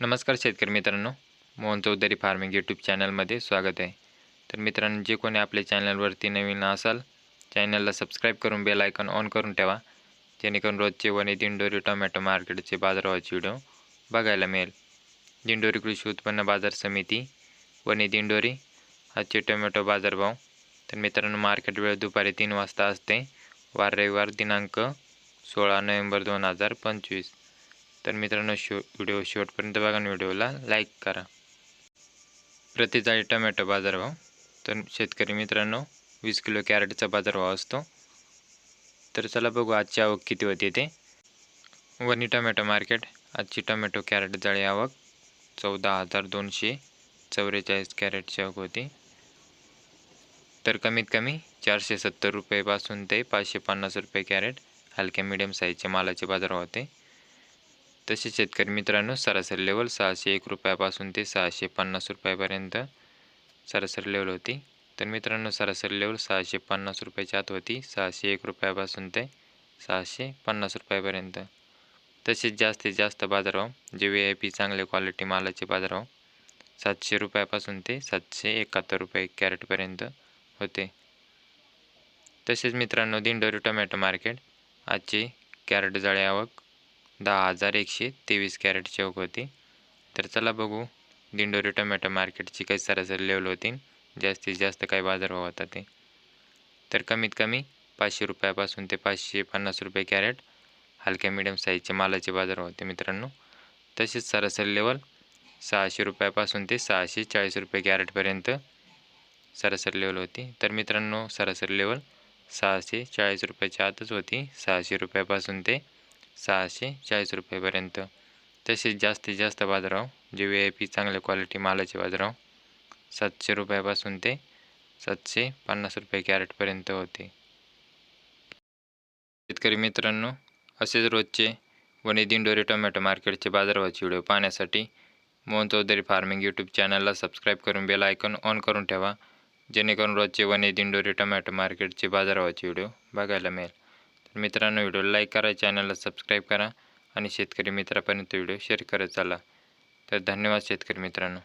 नमस्कार शेतकरी मित्रांनो मोहन चौधरी फार्मिंग यूट्यूब चॅनलमध्ये स्वागत आहे. तर मित्रांनो जे कोणी आपल्या चॅनलवरती नवीन असाल चॅनलला सबस्क्राईब करून बेल आयकॉन ऑन करून ठेवा. जेणेकरून रोजचे वने दिंडोरी टोमॅटो मार्केटचे बाजारभावाचे व्हिडिओ बघायला मिळेल. दिंडोरी कृषी उत्पन्न बाजार समिती वने दिंडोरी आजचे टोमॅटो बाजारभाव. तर मित्रांनो मार्केट वेळ दुपारी तीन वाजता असते. वार रविवार दिनांक सोळा नोव्हेंबर दोन हजार पंचवीस. तर मित्रांनो शो व्हिडिओ शेवटपर्यंत बघा आणि व्हिडिओला लाईक करा. प्रति जाळी टोमॅटो बाजारभाव. तर शेतकरी मित्रांनो वीस किलो कॅरेटचा बाजारभाव असतो. तर चला बघू आजची आवक किती होती ते. Vani tomato market. आजची टोमॅटो कॅरेट जाळी आवक चौदा हजार दोनशे चौवेचाळीस कॅरेटची आवक होती. तर कमीत कमी चारशे सत्तर रुपयेपासून ते पाचशे पन्नास रुपये कॅरेट हलक्या मिडियम साईजचे मालाचे बाजार होते. तसेच शेतकरी मित्रांनो सरासरी लेवल सहाशे एक रुपयापासून ते सहाशे पन्नास रुपयापर्यंत सरासरी लेवल होती. तर मित्रांनो सरासरी लेवल सहाशे पन्नास रुपयाच्या आत होती. सहाशे एक रुपयापासून ते सहाशे पन्नास रुपयापर्यंत. तसेच जास्तीत जास्त बाजारभाव जे व्ही आय पी चांगल्या क्वालिटी मालाचे बाजारभाव सातशे रुपयापासून ते सातशे एकाहत्तर रुपये कॅरेटपर्यंत होते. तसेच मित्रांनो दिंडोरी टोमॅटो मार्केट आजची कॅरेट जाळे आवक दहा हजार एकशे तेवीस कॅरेट चौक होती. तर चला बघू दिंडोरी टोमॅटो मार्केटची काही सरासरी लेवल होती जास्तीत जास्त काय बाजारभाव होता ते. तर कमीत कमी पाचशे रुपयापासून ते पाचशे पन्नास रुपये कॅरेट हलक्या मिडियम साईजचे मालाचे बाजार होते मित्रांनो. तसेच सरासरी लेवल सहाशे रुपयापासून ते सहाशे चाळीस रुपये कॅरेटपर्यंत सरासरी लेवल होती. तर मित्रांनो सरासरी लेवल सहाशे चाळीस रुपयाच्या आतच होती. सहाशे रुपयापासून ते सहाशे चाळीस रुपयेपर्यंत. तसेच जास्तीत जास्त बाजाराव जे व्ही आय पी चांगल्या क्वालिटी मालाचे बाजाराव सातशे रुपयापासून ते सातशे पन्नास रुपये कॅरेटपर्यंत होते. शेतकरी मित्रांनो असेच रोजचे वने दिंडोरी टोमॅटो मार्केटचे बाजारभावाचे व्हिडिओ पाहण्यासाठी मोहन चौधरी फार्मिंग यूट्यूब चॅनलला सबस्क्राईब करून बेल आयकॉन ऑन करून ठेवा जेणेकरून रोजचे वने दिंडोरी टोमॅटो मार्केटचे बाजारभावाचे व्हिडिओ बघायला मिळेल. मित्रांनो व्हिडिओला लाईक करा चॅनलला सबस्क्राईब करा आणि शेतकरी मित्रापर्यंत व्हिडिओ शेअर करत चाला. तर धन्यवाद शेतकरी मित्रांनो.